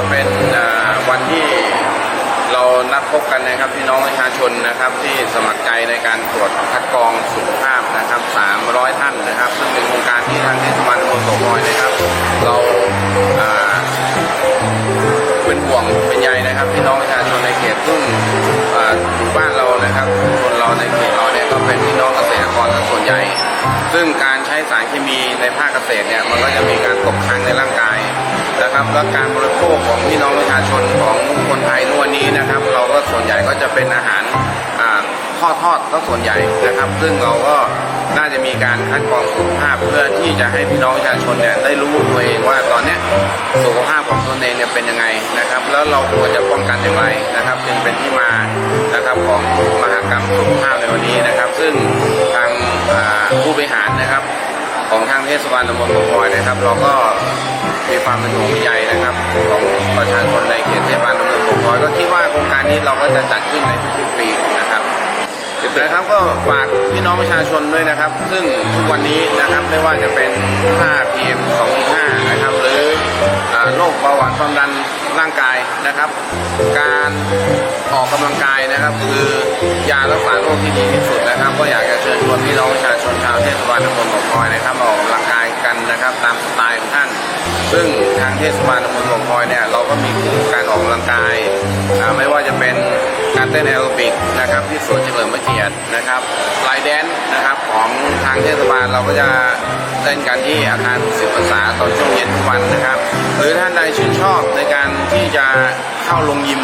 ็เป็นวันที่เรานัดพบกันนะครับพี่น้องประชาชนนะครับที่สมัครใจในการตรวจคัดกรองสุขภาพนะครับ 300 ท่านนะครับ ซึ่งเป็นโครงการที่ทางเทศบาลตำบลตกลอยนะครับ เราเป็นห่วงเป็นใยนะครับพี่น้องประชาชนในเขตซึ่งบ้านเรานะครับคนเราในเขตเราเนี่ยก็เป็นพี่น้องเกษตรกรส่วนใหญ่ ซึ่งการใช้สารเคมีในภาคเกษตรเนี่ยมันก็จะมีการตกค้างในร่างกาย นะครับ และการบริโภคของพี่น้องประชาชนของคนไทยทุกวันนี้นะครับ เราก็ส่วนใหญ่ก็จะเป็นอาหารทอดทอดก็ส่วนใหญ่นะครับ ซึ่งเราก็น่าจะมีการคัดกรองสุขภาพเพื่อที่จะให้พี่น้องประชาชนเนี่ยได้รู้ตัวเองว่าตอนนี้สุขภาพของตนเองเนี่ยเป็นยังไงนะครับ แล้วเราควรจะป้องกันอย่างไรนะครับ จึงเป็นที่มานะครับของมหากรรมสุขภาพในวันนี้นะครับ ซึ่งทางผู้บริหารนะครับ ของทางเทศบาลตำบลบ่อพลอยนะครับ เราก็มีความเป็นห่วงใยนะครับ ของประชาชนในเขตเทศบาลตำบลบ่อพลอยก็คิดว่าโครงการนี้เราก็จะจัดขึ้นในทุกปีนะครับนะครับก็ฝากพี่น้องประชาชนด้วยนะครับ ซึ่งทุกวันนี้นะครับไม่ว่าจะเป็นค่า PM 2.5นะครับหรือโรคเบาหวานความดันร่างกายนะครับ การออกกำลังกายนะครับ คือยารักษาโรคที่ดีที่สุดนะครับ ก็อยากจะเชิญชวนพี่น้องประชาชนชาว เทศบาลตำบลบ่อพลอยนะครับมาออกกำลังกายกันนะครับ ตามสไตล์ของท่าน ซึ่งทางเทศบาลตำบลบ่อพลอยเนี่ยเราก็มีการออกกำลังกายไม่ว่าจะเป็นการเต้นแอโรบิกนะครับที่สวนเฉลิมพระเกียรตินะครับไลน์แดนซ์นะครับของทางเทศบาลเราก็จะเล่นกันที่อาคารศิลปศาสตร์ตอนช่วงเย็นทุกวันนะครับ หรือท่านใดชื่นชอบในการที่จะเข้าลงยิม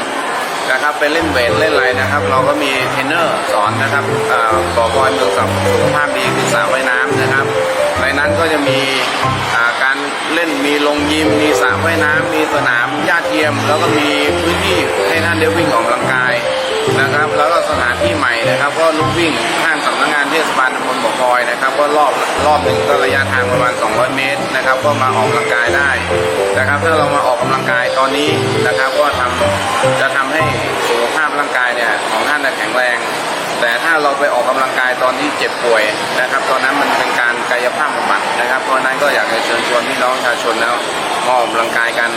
นะครับไปเล่นเวทเล่นอะไรนะครับ เราก็มีเทรนเนอร์สอนนะครับอ่าบ่อบอยเมืองสับสุขภาพดีคือสระว่ายน้ำนะครับ ในนั้นก็จะมีการเล่นมีลงยิมมีสระว่ายน้ำมีสนามหญ้าเทียม แล้วก็มีพื้นที่ให้ท่านได้วิ่งออกกำลังกายนะครับ แล้วก็สถานที่ใหม่นะครับ ก็ลุกวิ่งข้างสำนักงานเทศบาลตำบลบ่อพลอยนะครับ ก็รอบรอบหนึ่งก็ระยะทางประมาณ 200 เมตรนะครับ ก็มาออกกำลังกายได้นะครับ ถ้าเรามาออกกำลังกายตอนนี้นะครับ ก็ทำายตอนที่เจ็บป่วยนะครับ ตอนนั้นมันเป็นการกายภาพบำบัดนะครับ เพราะนั้นก็อยากจะเชิญชวนพี่น้องประชาชนแล้วมาออกกำลังกายกัน